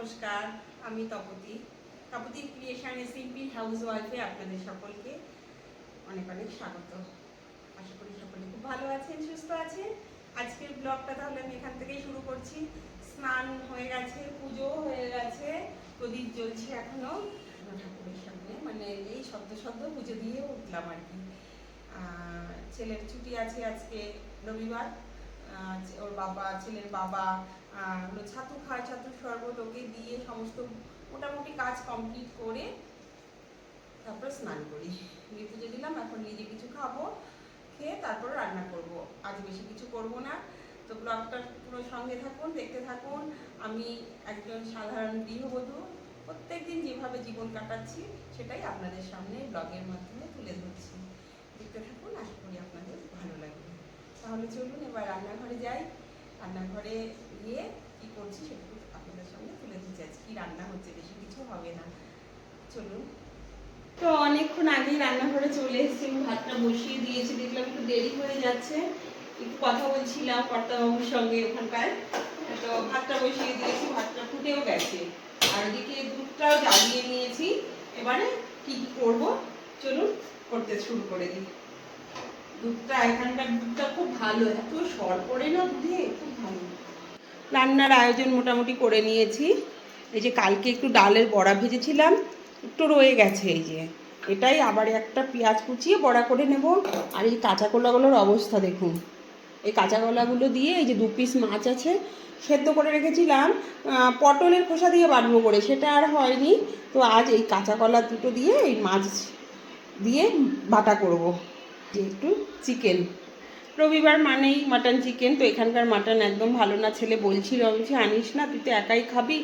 নমস্কার, আমি Tapati. Tapati creation simple house ওয়াইফে আপনাদের সকলকে অনেক অনেক স্বাগত। আশা করি সকলে খুব ভালো আছেন, সুস্থ আছেন। আজকের ব্লগটা তাহলে আমি এখান থেকেই শুরু করছি। স্নান হয়ে গেছে, পুজো হয়ে গেছে, প্রদীপ জ্বলছে এখনও। ঠাকুরের সামনে মানে এই শব্দ শব্দ পুজো দিয়ে উঠলাম আর কি। ছেলের ছুটি আছে আজকে রবিবার। ওর বাবা, ছেলের বাবা হলো ছাতু খায়, ছাতু শরবত, ওকে দিয়ে সমস্ত মোটামুটি কাজ কমপ্লিট করে তারপর স্নান করি। দিয়ে পুজো দিলাম, এখন নিজে কিছু খাব, খেয়ে তারপর রান্না করব। আজ বেশি কিছু করব না। তো ব্লগটা পুরো সঙ্গে থাকুন, দেখতে থাকুন। আমি একজন সাধারণ গৃহবধূ। প্রত্যেকদিন যেভাবে জীবন কাটাচ্ছি, সেটাই আপনাদের সামনে ব্লগের মাধ্যমে তুলে ধরছি দেখতে থাকুন আশা করি আপনাদের ভালো লাগবে তাহলে চলুন, এবার রান্নাঘরে যাই। রান্নাঘরে গিয়ে কি করছি সেটুকু আপনাদের সঙ্গে তুলে দিচ্ছি আজ কি রান্না হচ্ছে? বেশি কিছু হবে না। চলুন। তো অনেকক্ষণ আগেই রান্নাঘরে চলে এসেছি। ভাতটা বসিয়ে দিয়েছি। দেখলাম একটু দেরি হয়ে যাচ্ছে। একটু কথা বলছিলাম কর্তাবাবুর সঙ্গে ওখানকার। তো ভাতটা বসিয়ে দিয়েছি। ভাতটা ফুটেও গেছে। আর ওদিকে দুধটাও জ্বালিয়ে নিয়েছি। এবারে কি কি করব? চলুন, করতে শুরু করে দিই। দুধটা, এখানকার দুধটা খুব ভালো, এত সর না দুধে, খুব ভালো। রান্নার আয়োজন মোটামুটি করে নিয়েছি। এই যে কালকে একটু ডালের বড়া ভেজেছিলাম, একটু রয়ে গেছে এই যে। এটাই আবার একটা পেঁয়াজ কুচিয়ে বড়া করে নেব। আর এই কাঁচা কলাগুলোর অবস্থা দেখুন। এই কাঁচা কলাগুলো দিয়ে এই যে দু পিস মাছ আছে, সেদ্ধ করে রেখেছিলাম। পটলের খোসা দিয়ে বাটবো করে সেটা আর হয়নি। তো আজ এই কাঁচা কলা দুটো দিয়ে এই মাছ দিয়ে বাটা করব। যে একটু চিকেন। রবিবার মানেই মাটন চিকেন তো এখানকার মাটন একদম ভালো না। ছেলে বলছিল আমি বলছি আনিস না, তুই তো একাই খাবি?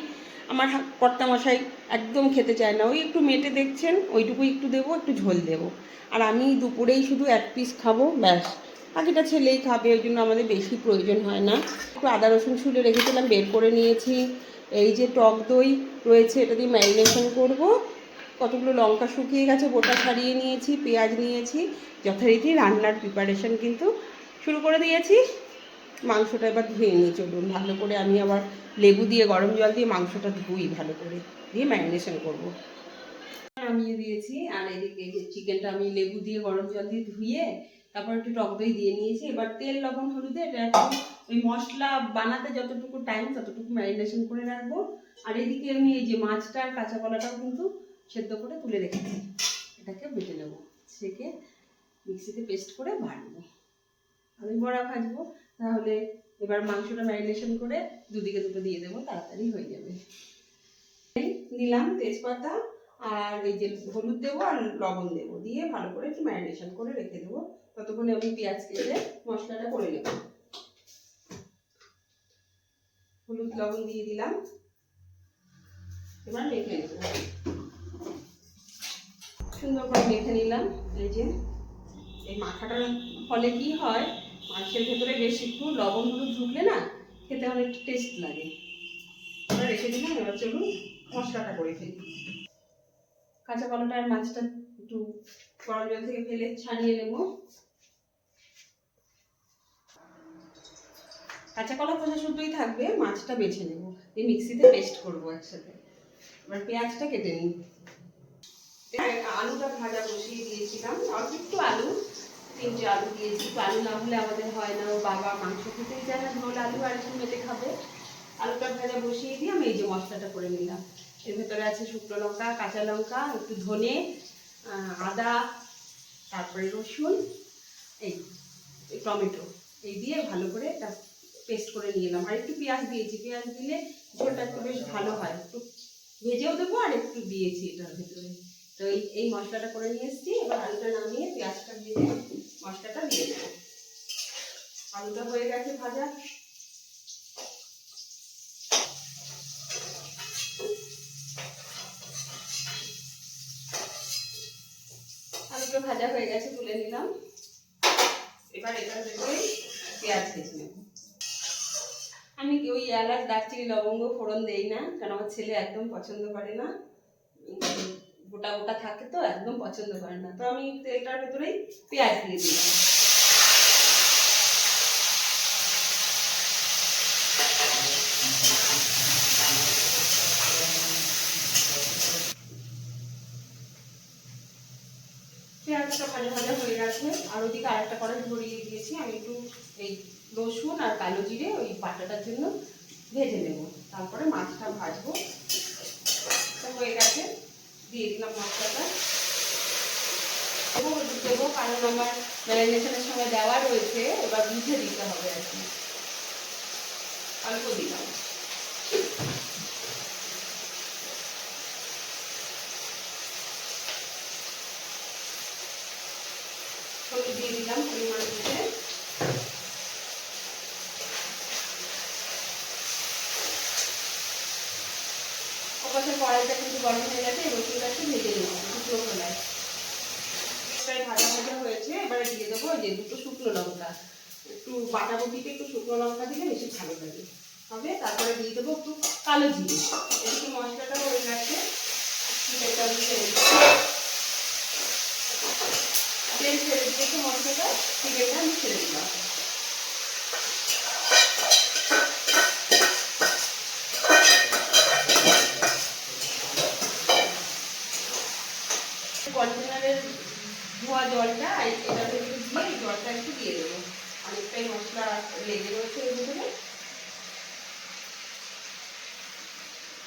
আমার কর্তামশাই একদম খেতে চায় না। ওই একটু মেটে দেখছেন, ওইটুকু একটু দেবো, একটু ঝোল দেবো। আর আমি দুপুরেই শুধু এক পিস খাব, ব্যাস। বাকিটা ছেলেই খাবে, ওই জন্য আমাদের বেশি প্রয়োজন হয় না। একটু আদা, রসুন ছুলে রেখেছিলাম, বের করে নিয়েছি। এই যে টক দই রয়েছে, এটা দিয়ে ম্যারিনেশন করব। কতগুলো লঙ্কা শুকিয়ে গেছে গোটা ছাড়িয়ে নিয়েছি, পেঁয়াজ নিয়েছি, যথারীতি রান্নার প্রিপারেশন কিন্তু শুরু করে দিয়েছি। মাংসটা এবার ধুয়ে নিয়ে চলুন ভালো করে আমি আবার লেবু দিয়ে, গরম জল দিয়ে মাংসটা ধুই ভালো করে, দিয়ে ম্যারিনেশন করব। নামিয়ে দিয়েছি, আর এদিকে চিকেনটা আমি লেবু দিয়ে, গরম জল দিয়ে ধুয়ে তারপর একটু টক দই দিয়ে নিয়েছি। এবার তেল, লবণ, হলুদে এটা একটু ওই মশলা বানাতে যতটুকু টাইম ততটুকু ম্যারিনেশন করে রাখব। আর এদিকে আমি এই যে মাছটা আর কাঁচা কলাটাও কিন্তু সেদ্ধ করে তুলে রেখেছি এটাকে বেটে নেব। সেকে মিক্সিতে পেস্ট করে বাড়বো আমি বড়া ভাজবো। তাহলে এবার মাংসটা ম্যারিনেশন করে দুদিকে দুটো দিয়ে দেবো, তাড়াতাড়ি হয়ে যাবে। নিলাম তেজপাতা আর এই যে হলুদ দেবো আর লবণ দেবো। দিয়ে ভালো করে একটু ম্যারিনেশন করে রেখে দেবো। ততক্ষণে আমি পেঁয়াজ কেটে মশলাটা করে নেব। হলুদ, লবণ দিয়ে দিলাম। এবার মেখে নেব। সুন্দর করে মেখে নিলাম। এই যে, এই মাখাটার ফলে কি হয়? মাংসের ভেতরে বেশ একটু লবণগুলো ঢুকলে না, খেতে অনেক টেস্ট লাগে। এবার রেখে দিলাম, এবার চলুন মশলাটা করে ফেলি। কাঁচা কলাটা আর মাছটা একটু গরম জল থেকে ফেলে ছাড়িয়ে নেব। কাঁচা কলা খোসা শুদ্ধই থাকবে, মাছটা বেছে নেব। এই মিক্সিতে পেস্ট করব একসাথে। এবার পেঁয়াজটা কেটে নিই। আলুটা ভাজা বসিয়ে দিয়েছিলাম। অল্প একটু আলু, তিনটে আলু দিয়েছি। আলু না হলে আমাদের হয় না বাবা মাংস খেতেই চায় না, ঝোল আলু আর একটু মেটে খাবে। আলুটা ভাজা বসিয়ে দিয়ে আমি এই যে মশলাটা করে নিলাম। এর ভেতরে আছে শুকনো লঙ্কা, কাঁচা লঙ্কা, একটু ধনে আদা, তারপরে রসুন এই এই টমেটো। এই দিয়ে ভালো করে এটা পেস্ট করে নিয়ে এলাম। আর একটু পেঁয়াজ দিয়েছি। পেঁয়াজ দিলে ঝোলটা একটু বেশ ভালো হয়। একটু ভেজেও দেবো আর একটু দিয়েছি এটার ভেতরে। তো এই এই মশলাটা করে নিয়ে এসেছি, এবার আলুটা নামিয়ে পেঁয়াজটা দিয়ে মশলাটা দিয়ে দেবো। আলুটা হয়ে গেছে ভাজা। আলুটা ভাজা হয়ে গেছে, তুলে নিলাম। এবার এটার ভেতরে পেঁয়াজ ভেজে নেব। আমি ওই এলাচ, দারচিনি, লবঙ্গ, ফোড়ন দেই না, কারণ আমার ছেলে একদম পছন্দ করে না। গোটা গোটা থাকে তো, একদম পছন্দ করে না। তো আমি এটার ভিতরেই পেঁয়াজ দিয়ে দিলাম। পেঁয়াজটা ভালো ভালো হয়ে গেছে। আর ওদিকে আরেকটা কড়াই ভরিয়ে দিয়েছি। আমি একটু এই রসুন আর কালো জিরে ওই পাটাটার জন্য ভেজে নেব। তারপরে মাছটা ভাজবো। হয়ে গেছে। দিয়ে মশলাটা। হলুদ দেবো, কারণ আমার ম্যারিনেশনের সঙ্গে দেওয়া রয়েছে, এবার বুঝে দিতে হবে আর কি। অল্প দিলাম। দিয়ে দিলাম পরিমাণ বুঝে ওপাশে কড়াইটা কিন্তু গরম হয়ে গেছে, এই রসুনটা একটু ভেজে নেব শুকনো খোলায় প্রায় ভাজা ভাজা হয়েছে, এবারে দিয়ে দেবো যে দুটো শুকনো লঙ্কা। একটু বাটা বটিতে একটু শুকনো লঙ্কা দিলে বেশি ভালো লাগে। হবে, তারপরে দিয়ে দেবো একটু কালো জিরে। একটু মশলাটা হয়ে গেছে তেল ছেড়ে দিয়েছে মশলাটা চিকেনটা আমি ছেড়ে দিলাম কন্টেনারের ধোয়া জলটা এই- এটার ভেতরে দিয়ে এই জলটা একটু দিয়ে দেবো অনেকটাই মশলা লেগে রয়েছে এর ভিতরে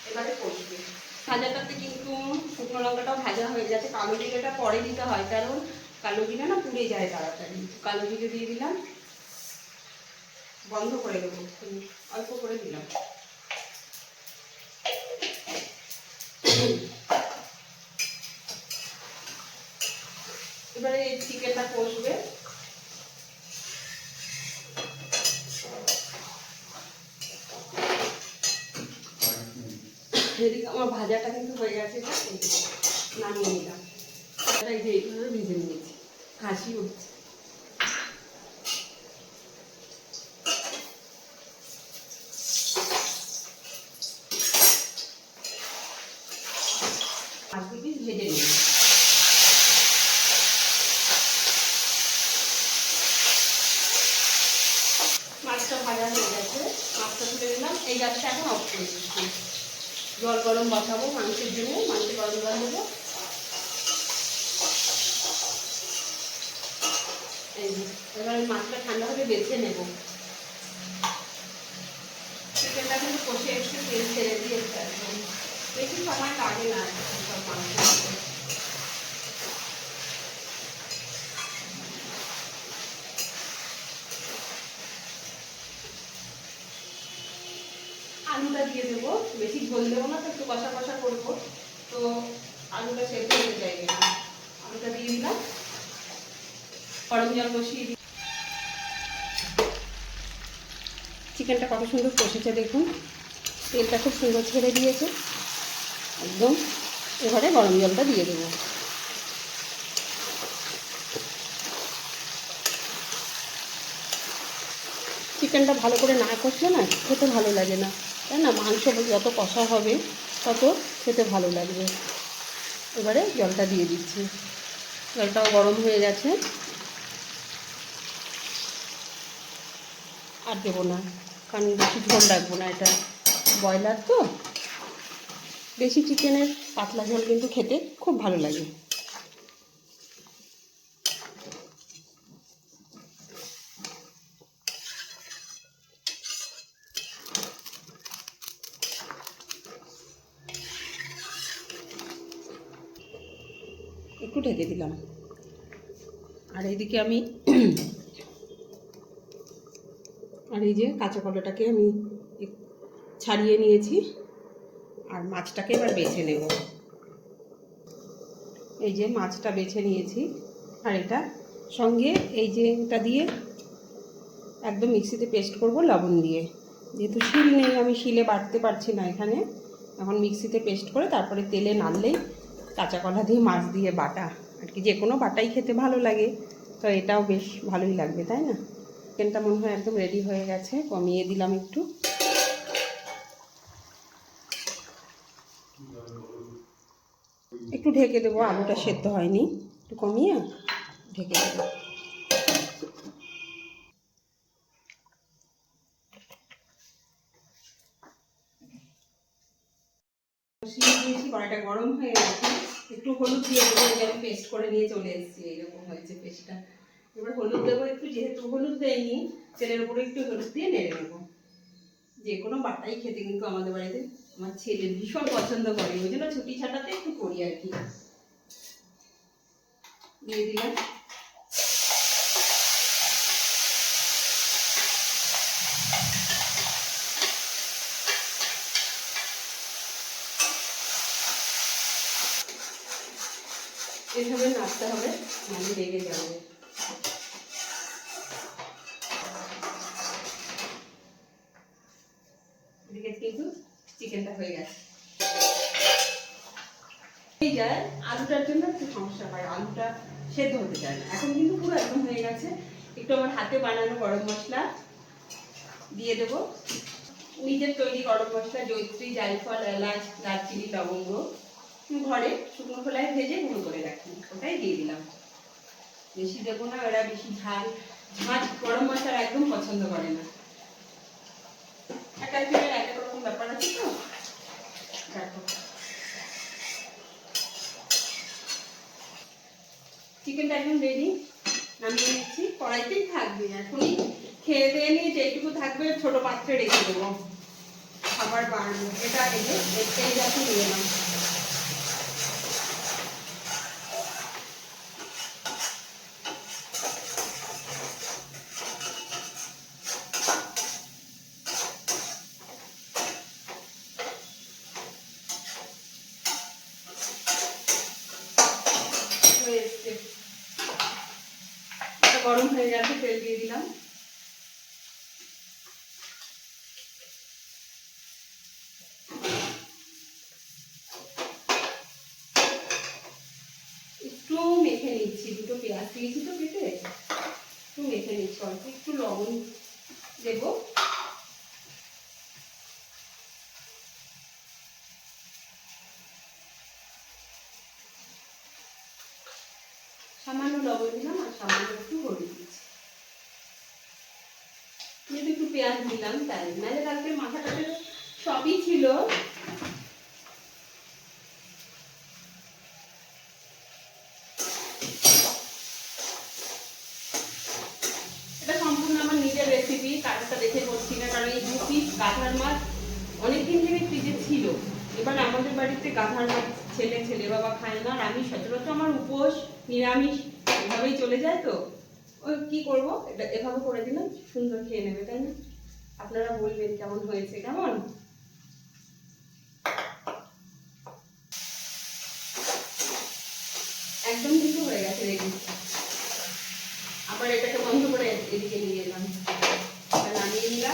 এবারে কষবে ভাজাটাতে কিন্তু শুকনো লঙ্কাটাও ভাজা হয়ে যাতে কালো জিরেটা পরে দিতে হয়, কারণ কালো জিরে না পুড়ে যায় তাড়াতাড়ি। কালো জিরে দিয়ে দিলাম, বন্ধ করে দেবো। অল্প করে দিলাম। এবারে চিকেনটা কষবে এদিকে আমার ভাজাটা কিন্তু হয়ে গেছে এটা এই যে, নামিয়ে নিলাম। এই যে এইভাবে ভেজে নিয়েছি। হাসি উঠছে আর দু পিস ভেজে নিই মাছটা ভাজা হয়ে গেছে মাছটা তুলে দিলাম এই গ্যাসটা এখন অফ করে দিচ্ছি জল গরম বসাবো মাংসের জন্য মাংসে গরম জল দেবো এই যে, এবার এই মাছটা ঠান্ডা হলে বেছে নেব। চিকেনটা কিন্তু কষে একটু তেল ছেড়ে দিয়েছে একদম বেশি সময় লাগে না সব মাংস আলুটা দিয়ে দেবো। বেশি ঝোল দেবো না তো একটু কষা কষা করব। তো আলুটা সেদ্ধ হয়ে যায় আলুটা দিয়ে দিলাম। গরম জল বসিয়ে দিই চিকেনটা কত সুন্দর কষেছে দেখুন। তেলটা খুব সুন্দর ছেড়ে দিয়েছে। একদম এবারে গরম জলটা দিয়ে দেবো। চিকেনটা ভালো করে না কষলে না খেতে ভালো লাগে না। তাই না? মাংস যত কষা হবে, তত খেতে ভালো লাগবে। এবারে জলটা দিয়ে দিচ্ছি। জলটাও গরম হয়ে গেছে। আর দেবো না। কারণ বেশি ঝোল রাখব না, এটা ব্রয়লার তো। বেশি চিকেনের পাতলা ঝোল কিন্তু খেতে খুব ভালো লাগে। একটু ঢেকে দিলাম। আর এইদিকে আমি আর এই যে কাঁচা কলাটাকে আমি ছাড়িয়ে নিয়েছি। আর মাছটাকে এবার বেছে নেব। এই যে মাছটা বেছে নিয়েছি। আর এটা সঙ্গে এই যে এটা দিয়ে একদম মিক্সিতে পেস্ট করব লবণ দিয়ে। যেহেতু শিল নেই, আমি শিলে বাটতে পারছি না এখানে। এখন মিক্সিতে পেস্ট করে তারপরে তেলে নাড়লেই কাঁচা কলা দিয়ে মাছ দিয়ে বাটা। আর কি যে কোনো বাটাই খেতে ভালো লাগে। তো এটাও বেশ ভালোই লাগবে, তাই না? চিকেনটা মনে হয় একদম রেডি হয়ে গেছে। কমিয়ে দিলাম একটু। একটু ঢেকে দেবো, আলুটা সেদ্ধ হয়নি। একটু কমিয়ে ঢেকে দেবো। কড়াইটা গরম হয়ে গেছে। একটু হলুদ দিয়ে পেস্ট করে নিয়ে চলে এসেছি, এইরকম হয়েছে পেস্টটা এবার হলুদ দেবো একটু, যেহেতু হলুদ দেয়নি, তেলের উপরে একটু হলুদ দিয়ে নেড়ে নেব। যে কোনো বাটাই খেতে কিন্তু আমাদের বাড়িতে আমার ছেলে ভীষণ পছন্দ করে, ওই জন্য ছুটি ছাটাতে একটু করি আর কি। দিয়ে দিলাম। এভাবে নাড়তে হবে মানে লেগে যাবে। সেদ্ধ হতে চায় না। এখন কিন্তু পুরো একদম হয়ে গেছে। একটু আমার হাতে বানানো গরম মশলা দিয়ে দেবো। নিজের তৈরি গরম মশলা জৈত্রী জায়ফল, এলাচ, দারচিনি, লবঙ্গ। ঘরে শুকনো খোলায় ভেজে গুঁড়ো করে রাখি। ওটাই দিয়ে দিলাম। বেশি দেবো না ওরা বেশি ঝাল। ঝাঁঝ গরম মশলা একদম পছন্দ করে না। একটা এক রকম ব্যাপার আছে তো? দেখো। চিকেনটা একদম রেডি নামিয়ে নিচ্ছি। কড়াইতেই থাকবে। এখনই খেয়ে দিয়ে নিয়ে যেটুকু থাকবে ছোট পাত্রে রেখে দেবো। খাবার বাড়বো। এটা রেখে যে এই যাতে নিয়ে এলাম হয়ে এসছে এটা গরম হয়ে গেছে তেল দিয়ে দিলাম একটু মেখে নিচ্ছি, দুটো পেঁয়াজ দিয়েছি তো কেটে একটু মেখে নিচ্ছি, অল্প একটু লবণ দেবো। সামান্য লবণ দিলাম আর সামান্য একটু হলুদ দিচ্ছি। যেহেতু একটু পেঁয়াজ দিলাম, তাই। নাহলে কালকে মাথাটাতে সবই ছিল এটা সম্পূর্ণ আমার নিজের রেসিপি দেখে করছি না, কারণ এই দু পিস গাধার মাছ অনেকদিন থেকে ফ্রিজে ছিল। এবার আমাদের বাড়িতে গাধার মাছ ছেলে ছেলে বাবা খায় না, আর আমি সচরাচর আমার উপোস, নিরামিষ, এভাবেই চলে যায় তো। ওই কি করব? এটা এভাবে করে দিলাম, সুন্দর খেয়ে নেবে, তাই না? আপনারা বলবেন কেমন হয়েছে, কেমন? একদম কিন্তু হয়ে গেছে রেডি। আবার এটাকে বন্ধ করে এদিকে নিয়ে এলাম। এটা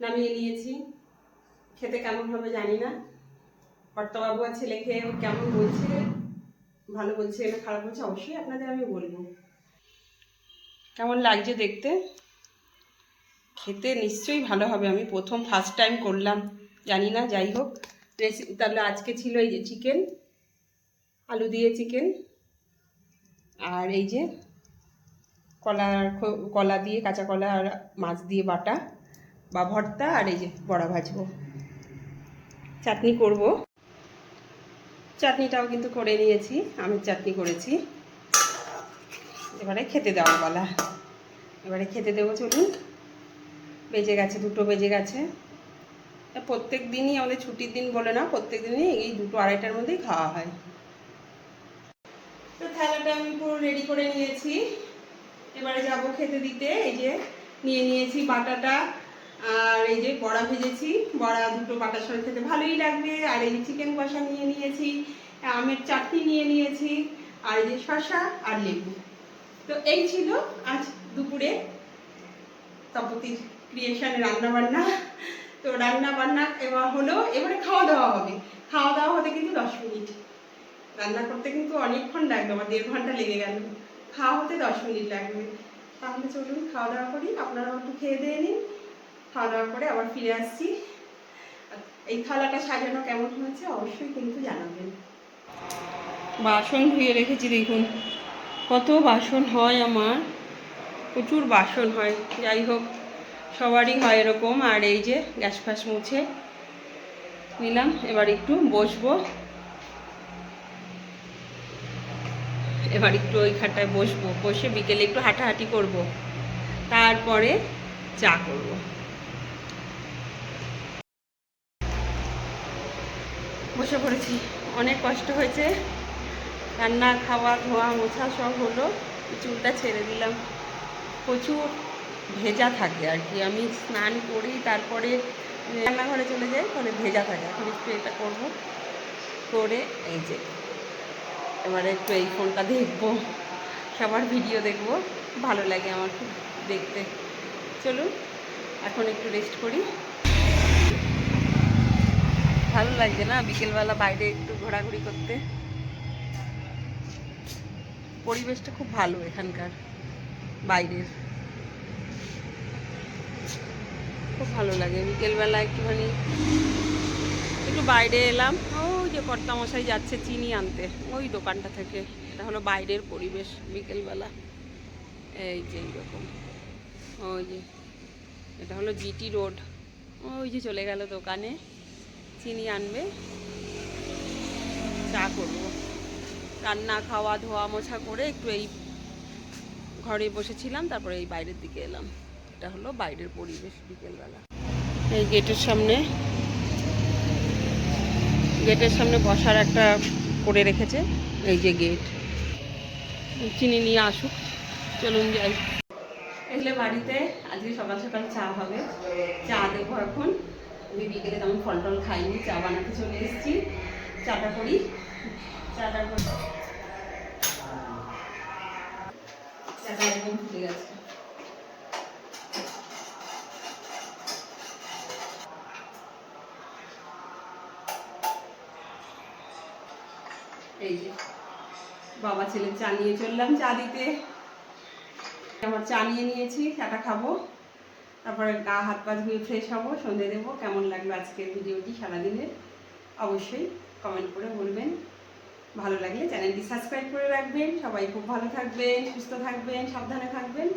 নামিয়ে নিয়েছি। খেতে কেমন হবে জানি না। কর্তাবাবু আর ছেলে খেয়ে কেমন বলছে, ভালো বলছে না খারাপ বলছে অবশ্যই আপনাদের আমি বলব। কেমন লাগছে দেখতে? খেতে নিশ্চয়ই ভালো হবে। আমি প্রথম ফার্স্ট টাইম করলাম। জানি না, যাই হোক। রেসিপি তাহলে আজকে ছিল এই যে চিকেন আলু দিয়ে চিকেন আর এই যে কলার কলা দিয়ে, কাঁচা কলা আর মাছ দিয়ে বাটা বা ভর্তা আর এই যে বড়া ভাজবো। চাটনি করব। চাটনিটাও কিন্তু করে নিয়েছি, আমি চাটনি করেছি। এবারে খেতে দেওয়া বলা এবারে খেতে দেবো, চলুন। বেজে গেছে, দুটো বেজে গেছে। প্রত্যেক দিনই আমাদের ছুটির দিন বলে না, প্রত্যেক দিনই এই দুটো আড়াইটার মধ্যেই খাওয়া হয়। তো থালাটা আমি পুরো রেডি করে নিয়েছি। এবারে যাব খেতে দিতে। এই যে নিয়ে নিয়েছি বাটাটা আর এই যে বড়া ভেজেছি। বড়া দুটো বাটার সঙ্গে খেতে ভালোই লাগবে। আর এই চিকেন কষা নিয়ে নিয়েছি, আমের চাটনি নিয়ে নিয়েছি, আর এই যে শশা আর লেবু। তো এই ছিল আজ দুপুরে তপতির ক্রিয়েশন রান্না বান্না তো রান্না বান্না এবার হলো, এবারে খাওয়া দাওয়া হবে। খাওয়া দাওয়া হতে কিন্তু দশ মিনিট। রান্না করতে কিন্তু অনেকক্ষণ লাগবে, আমার দেড় ঘণ্টা লেগে গেল। খাওয়া হতে দশ মিনিট লাগবে। তাহলে চলুন, খাওয়া দাওয়া করি। আপনারাও একটু খেয়ে দিয়ে নিন। খাওয়া দাওয়া করে আবার ফিরে আসছি। এই থালাটা সাজানো কেমন হয়েছে অবশ্যই কিন্তু জানাবেন। বাসন ধুয়ে রেখেছি, দেখুন। কত বাসন হয় আমার। প্রচুর বাসন হয়। যাই হোক, সবারই হয় এরকম। আর এই যে গ্যাস ফ্যাস মুছে নিলাম। এবার একটু বসবো। এবার একটু ওই খাটায় বসবো। বসে বিকেলে একটু হাঁটাহাঁটি করব। তারপরে চা করব। বসে পড়েছি। অনেক কষ্ট হয়েছে। রান্না, খাওয়া, ধোয়া, মোছা সব হলো। চুলটা ছেড়ে দিলাম। প্রচুর ভেজা থাকে আর কি। আমি স্নান করি, তারপরে রান্নাঘরে চলে যাই, তাহলে ভেজা থাকে। এখন একটু এটা করব। করে এই যে এবারে একটু এই ফোনটা দেখব। সবার ভিডিও দেখব। ভালো লাগে আমার খুব দেখতে। চলুন, এখন একটু রেস্ট করি। ভালো লাগছে না বিকেলবেলা বাইরে একটু ঘোরাঘুরি করতে? পরিবেশটা খুব ভালো এখানকার, বাইরের। খুব ভালো লাগে। বিকেলবেলা একটুখানি একটু বাইরে এলাম। ওই যে কর্তামশাই যাচ্ছে চিনি আনতে, ওই দোকানটা থেকে। এটা হলো বাইরের পরিবেশ বিকেলবেলা। এই যে এইরকম। ওই যে, এটা হলো জিটি রোড। ওই যে চলে গেল দোকানে, চিনি আনবে। চা করব। রান্না, খাওয়া, ধোয়া, মোছা করে একটু এই ঘরে বসেছিলাম, তারপরে এই বাইরের দিকে এলাম। এটা হলো বাইরের পরিবেশ বিকেলবেলা। এই গেটের সামনে গেটের সামনে বসার একটা করে রেখেছে, এই যে গেট। চিনি নিয়ে আসুক, চলুন যাই। এলে বাড়িতে আজকে সকাল সকাল চা হবে। চা দেবো এখন। আমি বিকেলে তেমন ফল টল খাইনি, চা বানাতে চলে এসেছি। চাটা করি। চাটা করি। চাটা একদম ফুটে গেছে এই যে বাবা ছেলে চা নিয়ে চললাম চা দিতে। আমার চা নিয়ে নিয়েছি, চাটা খাব। তারপরে গা হাত পা ধুয়ে ফ্রেশ হব, সন্ধে দেবো। কেমন লাগল আজকের ভিডিওটি সারাদিনের? অবশ্যই কমেন্ট করে বলবেন। ভালো লাগলে চ্যানেলটি সাবস্ক্রাইব করে রাখবেন। সবাই খুব ভালো থাকবেন, সুস্থ থাকবেন, সাবধানে থাকবেন।